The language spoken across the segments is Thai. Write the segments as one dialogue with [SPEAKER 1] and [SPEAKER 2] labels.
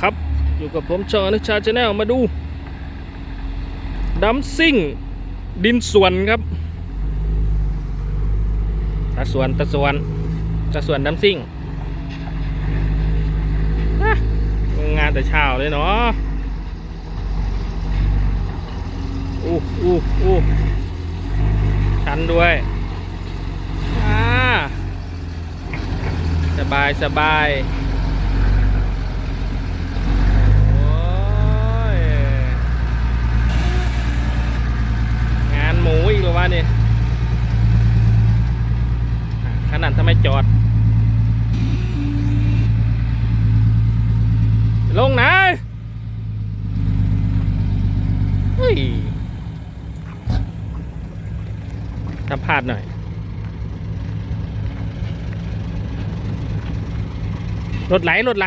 [SPEAKER 1] ครับ อยู่กับผมชอนุชาชาแนลมาดูดัมซิ่ง ดินสวนครับตะสวนตะสวนตะสวนดัมซิ่งงานแต่เช้าเลยเนาะอู้อู้อู้ชันด้วยอ่าสบายสบาย โอ้ย งานหมูอีกแล้ ววะเนี่ยอะขนาดทำไมจอด ลงไหนเฮ้ยทำพลาดหน่อย รถไหล รถไหล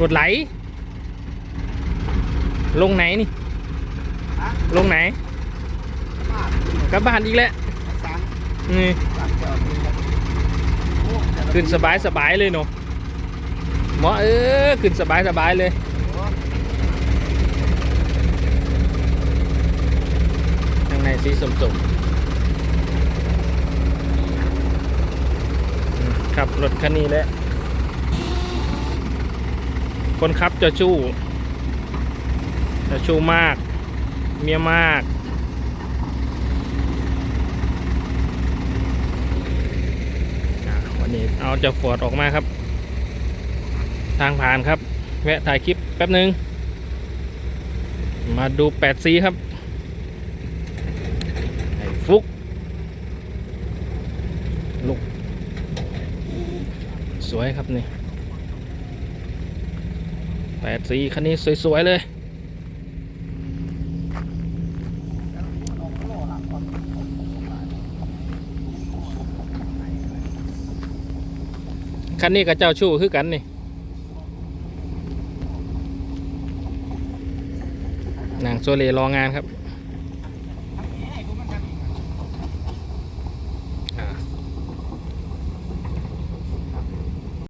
[SPEAKER 1] รถไหล ลงไหนนี่ ลงไหนก ลับบ้านอีกแล้วนี่ขึ้นสบายสบายเลยเนาะหมอเออขึ้นสบายสบายเลยข้างในสีสมสมขับรถคันนี้แหละคนขับจะชู้จะชูมาก เมียมาก อะวันนี้ เอาจากฟอร์ดออกมาครับ ทางผ่านครับ แวะถ่ายคลิปแป๊บหนึ่งมาดู8สีครับไอ้ฟุกลุกสวยครับนี่8สีคันนี้สวย ๆ เลย คันนี้กับเจ้าชู้คือกันนี่นางโซเลรองานครับ